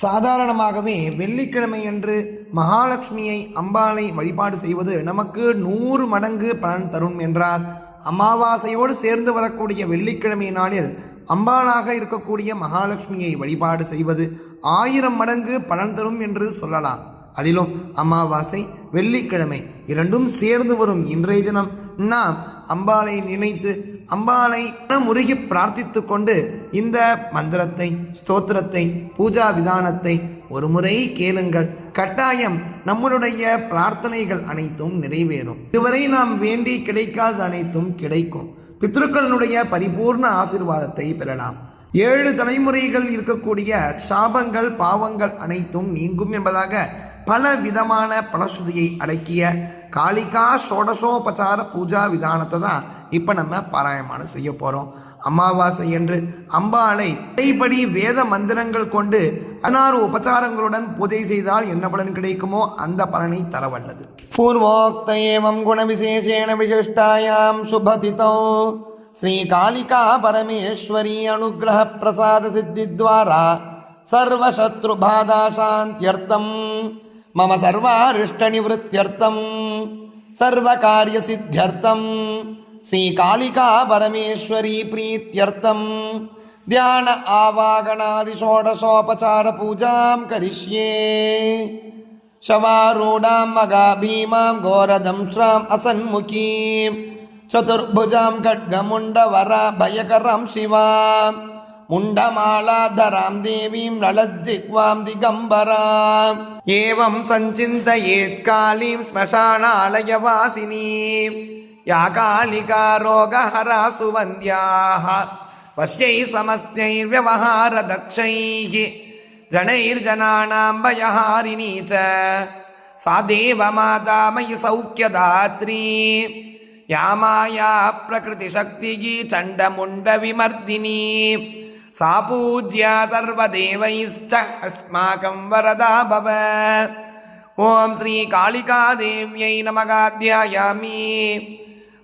சாதாரணமாகவே வெள்ளிக்கிழமை அன்று மகாலட்சுமியை அம்பாளை வழிபாடு செய்வது நமக்கு நூறு மடங்கு பலன் தரும் என்றார். அமாவாசையோடு சேர்ந்து வரக்கூடிய வெள்ளிக்கிழமை நாளில் அம்பாளாக இருக்கக்கூடிய மகாலட்சுமியை வழிபாடு செய்வது ஆயிரம் மடங்கு பலன் தரும் என்று சொல்லலாம். அதிலும் அமாவாசை வெள்ளிக்கிழமை இரண்டும் சேர்ந்து வரும் இன்றைய தினம். நாம் அம்பாளை நினைத்து அம்பாளை முருகி பிரார்த்தித்து கொண்டு இந்த மந்திரத்தை ஸ்தோத்திரத்தை பூஜா விதானத்தை ஒரு முறை கேளுங்கள். கட்டாயம் நம்மளுடைய பிரார்த்தனைகள் அனைத்தும் நிறைவேறும். இதுவரை நாம் வேண்டி கிடைக்காத அனைத்தும் கிடைக்கும். பித்ருக்களுடைய பரிபூர்ண ஆசிர்வாதத்தை பெறலாம். ஏழு தலைமுறைகள் இருக்கக்கூடிய சாபங்கள் பாவங்கள் அனைத்தும் நீங்கும் என்பதாக பல விதமான பலஸ்ருதியை அடக்கிய காளிகா ஷோடசோபசார பூஜா விதானத்தை தான் இப்போ நம்ம பாராயணம் செய்ய போகிறோம் அமாவாசை என்று அம்பாளை இடைப்படி வேத மந்திரங்கள் கொண்டு அனார் உபச்சாரங்களுடன் பூஜை செய்தால் என்ன பலன் கிடைக்குமோ அந்த பலனை தர வல்லது. பூர்வோக்த ஏவம் குண விசிஷ்டாயாம் சுபதிதோ. ஸ்ரீ காளிகா பரமேஸ்வரி அனுகிரக பிரசாத சித்தித்வாரா சர்வசத்ருபாதா மம சர்வாரிஷ்டநிவத்தியர்த்தம் சர்வகாரியசித்தியர்த்தம் ஸ்ரீகாளிகா பரமேஸ்வரி பிரீத்தியர்த்தம் தியான ஆவாகனாதிஷோடசோபச்சார பூஜாம் கரிஷ்யே शवारूढां मगाभीमां घोरदंष्ट्राम् असन्मुखीं चतुर्भुजां खड्गमुण्डवरा भयकरां शिवाम् मुण्डमालाधरां देवीं ललज्जिह्वां दिगम्बराम् एवं सञ्चिन्तयेत् कालीं श्मशानालयवासिनीं या कालिका रोगहरा सुवन्द्याः पश्यै समस्तैर्व्यवहारदक्षैः जनैर्जनानां भयहारिणी च सा देवमाता मयि सौख्यदात्री या माया प्रकृतिशक्तिः चण्डमुण्डविमर्दिनी सा पूज्या सर्वदेवैश्च अस्माकं वरदा भव ॐ श्रीकालिकादेव्यै नमगाध्यायामि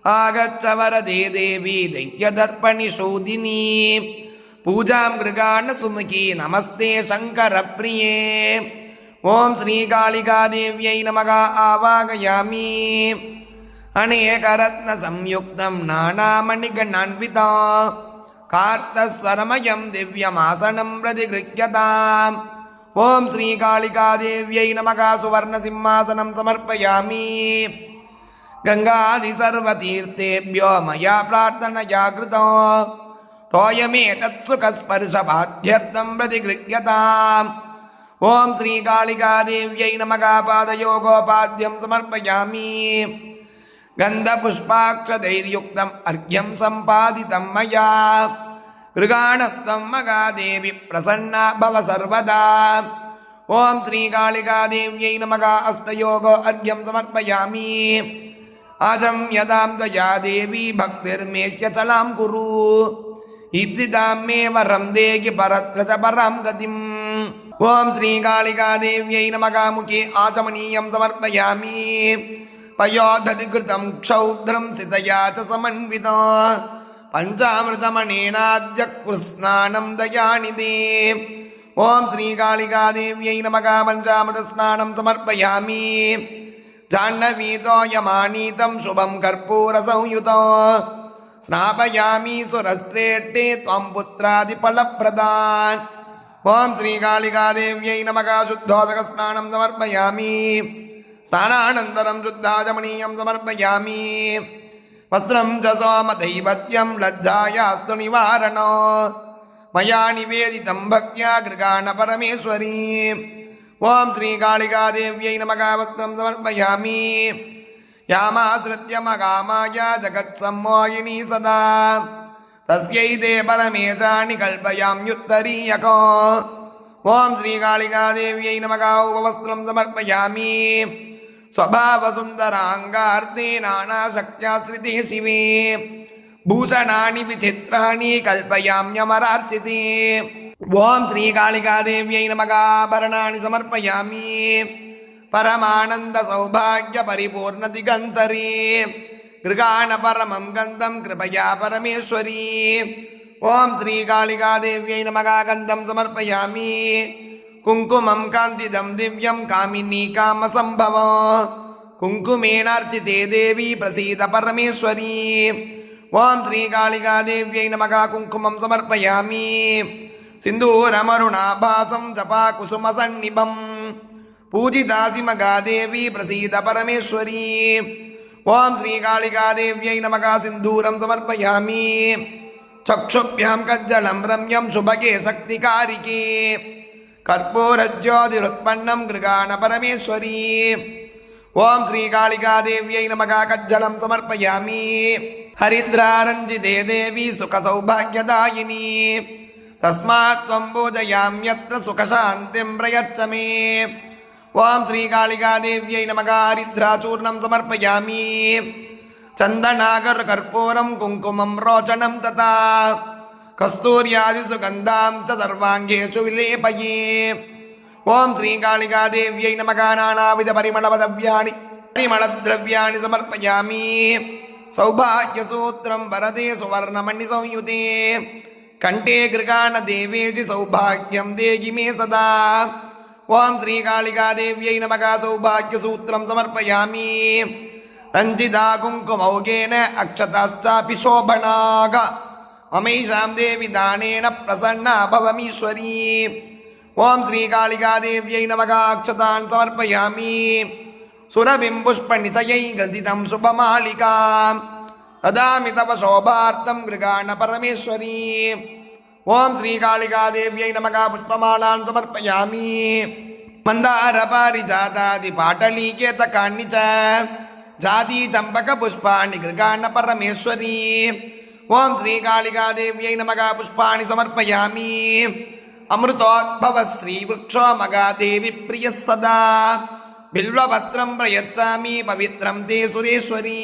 आगच्छ वरदे देवी दैत्यदर्पणिशोदिनी पूजां गृगाणसुमुखी नमस्ते शङ्करप्रिये ॐ श्रीकालिकादेव्यै नमः आवागयामि अनेकरत्नसंयुक्तं नानामणिगणान्विता कार्तस्वरमयं दिव्यमासनं प्रतिगृह्यताम् ॐ श्रीकालिकादेव्यै नमः सुवर्णसिंहासनं समर्पयामि गङ्गादिसर्वतीर्थेभ्यो मया प्रार्थनया कृतो तोयमेतत्सुखस्पर्शबाध्यर्थं प्रतिगृह्यताम् ॐ श्रीकालिकादेव्यै नमः पादयोगोपाद्यं समर्पयामि गन्धपुष्पाक्षदैर्युक्तम् अर्घ्यं सम्पादितं मया गृगाणत्वं मगादेवी प्रसन्ना भव सर्वदा ॐ श्रीकालिकादेव्यै नमः हस्तयोगो अर्घ्यं समर्पयामि अजं यदां दया देवी भक्तिर्मेह्यचलां कुरु इत्थितां मे वरं देहि परत्र च परां गतिम् ॐ श्रीकालिकादेव्यै नमः मुखे आचमनीयं समर्पयामि पयोधधिकृतं क्षौद्रं सितया च समन्विता पञ्चामृतमणेनाद्य कृस्नानं दयानिधे ॐ श्रीकालिकादेव्यै नमः पञ्चामृतस्नानं समर्पयामि जाह्नवीतोयमानीतं शुभं कर्पूरसंयुतो स्नापयामि सुरश्रेष्ठे त्वं पुत्रादिफलप्रदान् ॐ श्रीकालिकादेव्यै नमः शुद्धोदकस्नानं समर्पयामि ஸ்நானானந்தரம் சுத்தாஜமணீயம் சமர்ப்பயாமி. வஸ்திரம் ச சோம தைவத்யம் லஜ்ஜாயாஸ்து நிவாரணோ. மயா நிவேதிதம் பக்தியா கிருகாண பரமேஸ்வரி. ஓம் ஸ்ரீகாளிகாதேவியை நமக வஸ்திரம் சமர்ப்பயாமி. யாமாசிருத்திய மகாமாயா ஜகத் சம்மோகினி சதா. தஸ்யை தே பரமேஜாணி கல்பயாம்யுத்தரீயகோ ஓம் ஸ்ரீகாளிகாதேவியை நமக உபவஸ்திரம் சமர்ப்பயாமி. स्वभावसुन्दराङ्गार्थे नानाशक्त्याश्रिते शिवे भूषणानि विचित्राणि कल्पयाम्यमरार्चिते ॐ श्रीकालिकादेव्यै नमः आभरणानि समर्पयामि परमानन्दसौभाग्यपरिपूर्णदिगन्तरे गृगाणपरमं गन्धं कृपया परमेश्वरी ॐ श्रीकालिकादेव्यै नमः गन्धं समर्पयामि कुङ्कुमं कान्तिदं दिव्यं कामिनी कामसम्भव कुङ्कुमेनार्चिते देवी प्रसीद परमेश्वरी ॐ श्रीकालिकादेव्यै नमः कुङ्कुमं समर्पयामि सिन्दूरमरुणाभासं जपाकुसुमसन्निभम् पूजितासि मगादेवी प्रसीद परमेश्वरी ॐ श्रीकालिकादेव्यै नमः सिन्दूरं समर्पयामि चक्षुभ्यां कज्जलं रम्यं शुभगे शक्तिकारिके கற்பூரஜோதிருத்பன்னம் கிருகாண பரமேஸ்வரி. ஓம் ஸ்ரீகாளிகாதேவியை நமகா கஜ்ஜலம் சமர்ப்பயாமி. ஹரித்ராரஞ்சிதே தேவி சுகசௌபாகியதாயினி. தஸ்மாத்வம் பூஜயாமியத்ர சுகசாந்திம் பிரயச்சமே. ஓம் ஸ்ரீகாளிகாதேவியை நமகா ஹரித்ராச்சூர்ணம் சமர்ப்பயாமி. சந்தனாகர் கற்பூரம் குங்குமம் ரோச்சனம் ததா. तथा कस्तूर्यादिसुगन्धां च सर्वाङ्गेषु विलेपये ॐ श्रीकालिकादेव्यै नमः नानाविधपरिमलपदव्याणि परिमलद्रव्याणि समर्पयामि सौभाग्यसूत्रं वरदे सुवर्णमणिसंयुते कण्ठे गृगाणदेवेजि सौभाग्यं देहि मे सदा ॐ श्रीकालिकादेव्यै नमः सौभाग्यसूत्रं समर्पयामि रञ्जिता कुङ्कुमौगेन अक्षताश्चापि शोभनाग மமைஷாம் தேவி தானேன பிரசன்ன பவமீஸ்வரி. ஓம் ஸ்ரீ காளிகாதேவியை நமகாட்சதான் சமர்ப்பயாமி. சுரபிம் புஷ்ப நிசயை கிரதிதம் சுபமாலிகாம் ததாமி தவ சோபார்த்தம் கிருகாண பரமேஸ்வரி. ஓம் ஸ்ரீ காளிகாதேவியை நமகா புஷ்பமாலான் சமர்ப்பயாமி. மந்தார பாரிஜாதாதி பாட்டலீகேத காண்டி ஜாதி சம்பக புஷ்பாணி கிருகாண பரமேஸ்வரி. गृगाण परमेश्वरी ॐ श्रीकालिकादेव्यै नमः पुष्पाणि समर्पयामि अमृतोद्भव श्रीवृक्षो मगादेवी प्रियः सदा बिल्वपत्रं प्रयच्छामि पवित्रं ते सुरेश्वरी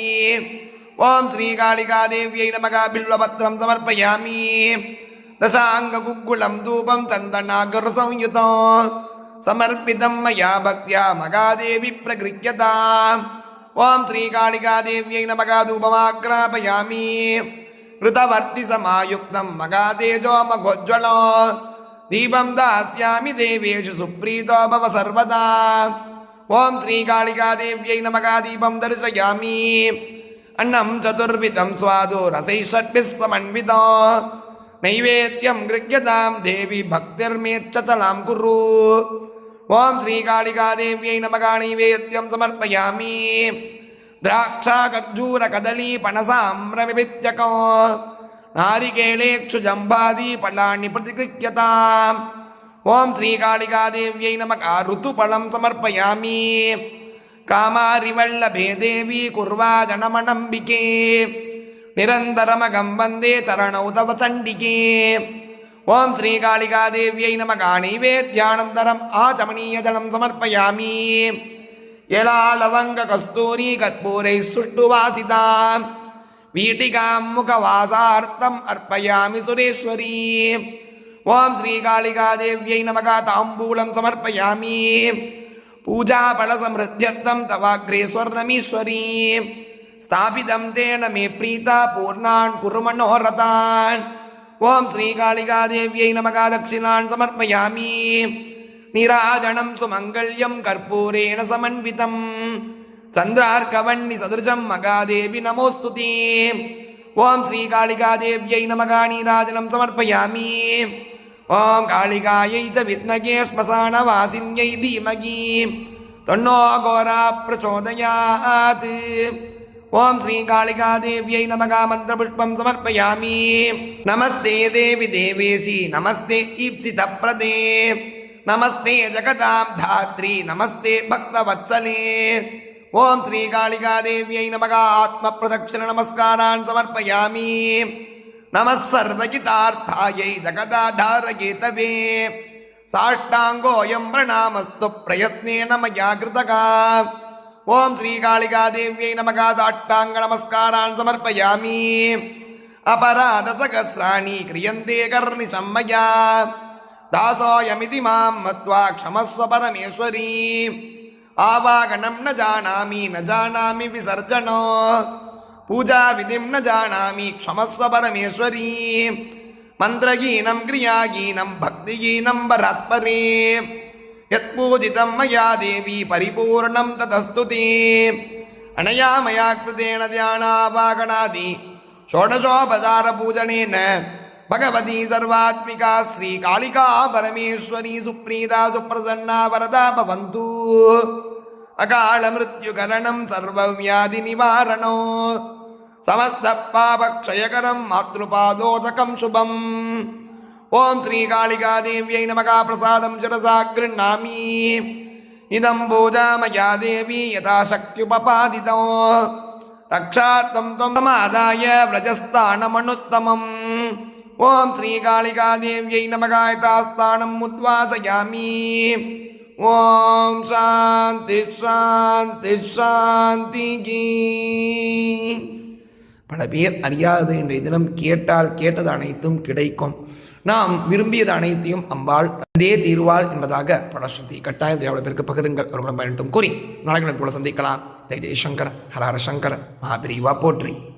ॐ श्रीकालिकादेव्यै नमः बिल्वपत्रं समर्पयामि दशाङ्गकुक्कुलं धूपं चन्दनागरसंयुतं समर्पितं मया भक्त्या मगादेवी प्रगृह्यताम् ॐ श्रीकालिकादेव्यै नमः धूपमाग्रापयामि ऋतवर्तिसमायुक्तं मगातेजो मघोज्ज्वलो दीपं दास्यामि देवेषु सुप्रीतो भव सर्वदा ॐ श्रीकालिकादेव्यै नमः दीपं दर्शयामि अन्नं चतुर्विधं स्वादो रसैः षड्भिः समन्वितो नैवेद्यं गृह्यतां देवी भक्तिर्मेच्छचलां कुरु ॐ श्रीकालिकादेव्यै नमः नैवेद्यं समर्पयामि திராட்சா கர்ஜூர கதலி பனச அம்ரமிபித்யகோ நாரிகேளேக்ஷு ஜம்பாதி பல்லாணி பிரதிகிருக்கியதாம் ஓம் ஸ்ரீகாளிகாதேவியை நமக்கு ருத்து பழம் சமர்ப்பயாமி காமாரிவல்லபே தேவி குர்வா ஜனமநம்பிக்கே நிரந்தரமகம் வந்தே சரண உதவ சண்டிகே ஓம் ஸ்ரீகாளிகாதேவியை நம காணிவேத்யானந்தரம் ஆச்சமணீய ஜலம் சமர்ப்பயாமி எலாளவங்க கஸ்தூரி கற்பூரை சுட்டு வாசிதாம் வீட்டிகாம் முகவாசார்த்தம் அர்ப்பயாமி சுரேஸ்வரி. ஓம் ஸ்ரீ காளிகா தேவியை நமகா தாம்பூலம் சமர்ப்பயாமி. பூஜா பல சமிருத்தியர்த்தம் தவாக்ரே ஸ்வர்ணமீஸ்வரி ஸ்தாபிதம் தேன மே பிரீதா பூர்ணான் குரு ஓம் ஸ்ரீ காளிகா தேவியை நமகா தட்சிணான் சமர்ப்பயாமி. நீராஜனம் சுமங்கல்யம் கற்பூரேண சமன்விதம் சந்திரார்கவண்ணி சதுர்ஜம் மகாதேவி நமோஸ்துதி ஓம் ஸ்ரீ காளிகா தேவியை நமகா நீராஜனம் சமர்ப்பயாமி ஓம் காளிகாயை ச வித்மகே ஸ்மசான வாசின்யை தீமகி தொன்னோ கோரா பிரச்சோதயாத் ஓம் ஸ்ரீ காளிகா தேவியை நமகா மந்திரபுஷ்பம் சமர்ப்பயாமி நமஸ்தே தேவி தேவேசி நமஸ்தே ஈப்சித பிரதே நமஸ்தே ஜெகதாம் தாத்ரி நமஸ்தே பக்தவத்சலே. ஓம் ஸ்ரீ காளிகாதேவியை நமக ஆத்ம பிரதட்சிண நமஸ்காரான் சமர்ப்பயாமி. நமஸ்சர்வகிதார்த்தாயை ஜகதாதாரகேதவே. சாஷ்டாங்கோயம் பிரணாமஸ்து பிரயத்னேன மயா கிருதகா ஓம் ஸ்ரீகாளிகாதேவியை நமகா சாஷ்டாங்க நமஸ்காரான் சமர்ப்பயாமி. அபராதசகசிராணி கிரியந்தே கர்ணி சம்மயா. தாசோயமிதி மாம் மத்வா க்ஷமஸ்வ பரமேஸ்வரி. ஆவாகனம் ந ஜானாமி ந ஜானாமி விசர்ஜனோ. பூஜா விதிம் ந ஜானாமி க்ஷமஸ்வ பரமேஸ்வரி. மந்திரகீனம் கிரியாகீனம் பக்திகீனம் பராத்பரே. யத் பூஜிதம் மயா தேவி பரிபூர்ணம் ததஸ்துதே. அனயா மயா கிருதேன தியானாபாகனாதி ஷோடசோபசார பூஜனேன भगवती सर्वात्मिका श्रीकालिका परमेश्वरी सुप्रीता सुप्रसन्ना वरदा भवन्तु अकालमृत्युकरणं सर्वव्याधिनिवारणो समस्तपापक्षयकरं मातृपादोदकं शुभम् ॐ श्रीकालिकादेव्यै नमः प्रसादं शिरसा गृह्णामि इदं पूजा मया देवी यथाशक्त्युपपादितो रक्षार्थं त्वं समादाय व्रजस्थानमनुत्तमम् ஓம் ஸ்ரீகாளிகாதேவியை நமகாயதாஸ்தானம் முத்வாசயாமி ஓம் சாந்தி சாந்தி சாந்திகி பல பேர் அறியாதது இன்றைய தினம் கேட்டால் கேட்டது அனைத்தும் கிடைக்கும். நாம் விரும்பியது அனைத்தையும் அம்பாள் தந்தே தீர்வாள் என்பதாக பலஸ்ருதி கட்டாயம் எவ்வளோ பேருக்கு பகிருங்கள். ஒருவரம் பயன்ட்டும் கூறி நாளைக்கு போல சந்திக்கலாம். ஜெய் ஜெய்சங்கர் ஹரஹர சங்கர் மகாபிரிவா போற்றி.